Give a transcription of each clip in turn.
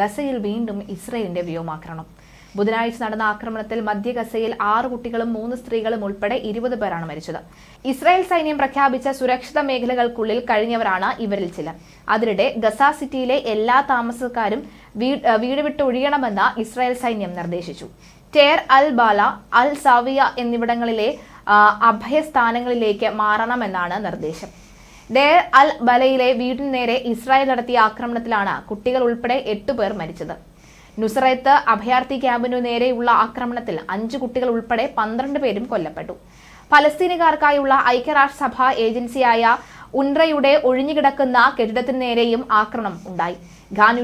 ഗസയിൽ വീണ്ടും ഇസ്രയേലിന്റെ വ്യോമാക്രമണം. ബുധനാഴ്ച നടന്ന ആക്രമണത്തിൽ മധ്യ ഗസയിൽ ആറ് കുട്ടികളും മൂന്ന് സ്ത്രീകളും ഉൾപ്പെടെ ഇരുപത് പേരാണ് മരിച്ചത്. ഇസ്രായേൽ സൈന്യം പ്രഖ്യാപിച്ച സുരക്ഷിത മേഖലകൾക്കുള്ളിൽ കഴിഞ്ഞവരാണ് ഇവരിൽ ചിലർ. അതിനിടെ ഗസ സിറ്റിയിലെ എല്ലാ താമസക്കാരും വീട് വിട്ടൊഴിയണമെന്ന് ഇസ്രായേൽ സൈന്യം നിർദ്ദേശിച്ചു. ടേർ അൽ ബാല അൽ സാവിയ എന്നിവിടങ്ങളിലെ അഭയസ്ഥാനങ്ങളിലേക്ക് മാറണമെന്നാണ് നിർദ്ദേശം. ഡേർ അൽ ബലയിലെ വീടിന് നേരെ ഇസ്രായേൽ നടത്തിയ ആക്രമണത്തിലാണ് കുട്ടികൾ ഉൾപ്പെടെ എട്ടുപേർ മരിച്ചത്. നുസറത്ത് അഭയാർത്ഥി ക്യാമ്പിനു നേരെയുള്ള ആക്രമണത്തിൽ അഞ്ച് കുട്ടികൾ ഉൾപ്പെടെ പന്ത്രണ്ട് പേരും കൊല്ലപ്പെട്ടു. ഫലസ്തീനുകാർക്കായുള്ള ഐക്യരാഷ്ട്രസഭ ഏജൻസിയായ ഉൻറയുടെ ഒഴിഞ്ഞുകിടക്കുന്ന കെട്ടിടത്തിന് നേരെയും ആക്രമണം ഉണ്ടായി. ഖാൻ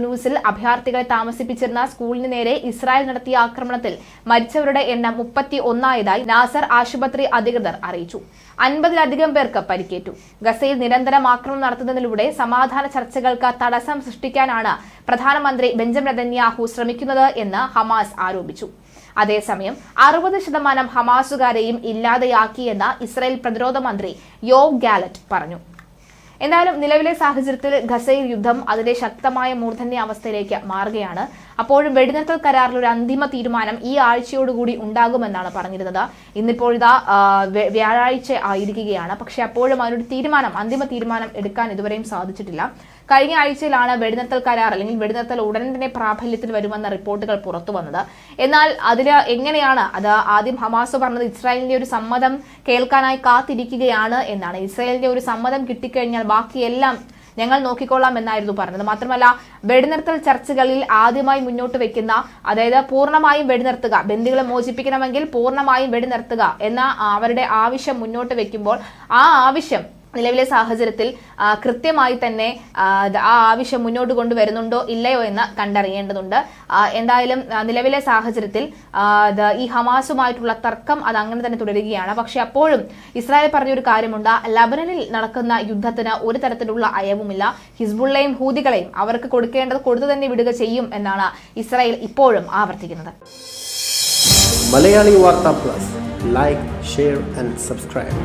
അഭയാർത്ഥികളെ താമസിപ്പിച്ചിരുന്ന സ്കൂളിന് നേരെ ഇസ്രായേൽ നടത്തിയ ആക്രമണത്തിൽ മരിച്ചവരുടെ എണ്ണം മുപ്പത്തി ഒന്നായതായി നാസർ ആശുപത്രി അധികൃതർ അറിയിച്ചു. അൻപതിലധികം പേർക്ക് പരിക്കേറ്റു. ഗസയിൽ നിരന്തരം ആക്രമണം നടത്തുന്നതിലൂടെ സമാധാന ചർച്ചകൾക്ക് തടസ്സം സൃഷ്ടിക്കാനാണ് പ്രധാനമന്ത്രി ബെഞ്ചമിൻ നെതന്യാഹു ശ്രമിക്കുന്നത് എന്ന് ഹമാസ് ആരോപിച്ചു. അതേസമയം അറുപത് ശതമാനം ഹമാസുകാരെയും ഇല്ലാതെയാക്കിയെന്ന് ഇസ്രായേൽ പ്രതിരോധ മന്ത്രി യോവ് ഗാലറ്റ് പറഞ്ഞു. എന്തായാലും നിലവിലെ സാഹചര്യത്തിൽ ഖസയിൽ യുദ്ധം അതിന്റെ ശക്തമായ മൂർധന്യ അവസ്ഥയിലേക്ക് മാറുകയാണ്. അപ്പോഴും വെടിനിർത്തൽ കരാറിൽ ഒരു അന്തിമ തീരുമാനം ഈ ആഴ്ചയോടുകൂടി ഉണ്ടാകുമെന്നാണ് പറഞ്ഞിരുന്നത്. ഇന്നിപ്പോൾ ഇതാ വ്യാഴാഴ്ച ആയിരിക്കുകയാണ്. പക്ഷെ അപ്പോഴും അതിനൊരു തീരുമാനം അന്തിമ തീരുമാനം എടുക്കാൻ ഇതുവരെയും സാധിച്ചിട്ടില്ല. കഴിഞ്ഞ ആഴ്ചയിലാണ് വെടിനിർത്തൽ കരാർ അല്ലെങ്കിൽ വെടിനിർത്തൽ ഉടൻ തന്നെ പ്രാബല്യത്തിൽ വരുമെന്ന റിപ്പോർട്ടുകൾ പുറത്തു വന്നത്. എന്നാൽ അതിൽ എങ്ങനെയാണ് അത് ആദ്യം ഹമാസ് പറഞ്ഞത് ഇസ്രായേലിന്റെ ഒരു സമ്മതം കേൾക്കാനായി കാത്തിരിക്കുകയാണ് എന്നാണ്. ഇസ്രായേലിന്റെ ഒരു സമ്മതം കിട്ടിക്കഴിഞ്ഞാൽ ബാക്കിയെല്ലാം ഞങ്ങൾ നോക്കിക്കൊള്ളാം എന്നായിരുന്നു പറഞ്ഞത്. മാത്രമല്ല വെടിനിർത്തൽ ചർച്ചകളിൽ ആദ്യമായി മുന്നോട്ട് വെക്കുന്ന അതായത് പൂർണമായും വെടിനിർത്തുക ബന്ദികളെ മോചിപ്പിക്കണമെങ്കിൽ പൂർണമായും വെടിനിർത്തുക എന്ന അവരുടെ ആവശ്യം മുന്നോട്ട് വെക്കുമ്പോൾ ആ ആവശ്യം നിലവിലെ സാഹചര്യത്തിൽ കൃത്യമായി തന്നെ ആ, ആവശ്യം മുന്നോട്ട് കൊണ്ടുവരുന്നുണ്ടോ ഇല്ലയോ എന്ന് കണ്ടറിയേണ്ടതുണ്ട്. എന്തായാലും നിലവിലെ സാഹചര്യത്തിൽ ഈ ഹമാസുമായിട്ടുള്ള തർക്കം അത് അങ്ങനെ തന്നെ തുടരുകയാണ്. പക്ഷെ അപ്പോഴും ഇസ്രായേൽ പറഞ്ഞൊരു കാര്യമുണ്ട് ലബനനിൽ നടക്കുന്ന യുദ്ധത്തിന് ഒരു തരത്തിലുള്ള അയവുമില്ല. ഹിസ്ബുള്ളയും ഹൂതികളെയും അവർക്ക് കൊടുക്കേണ്ടത് കൊടുത്തു തന്നെ വിടുക ചെയ്യും എന്നാണ് ഇസ്രായേൽ ഇപ്പോഴും ആവർത്തിക്കുന്നത്. Malayali Vartha plus. Like share and subscribe.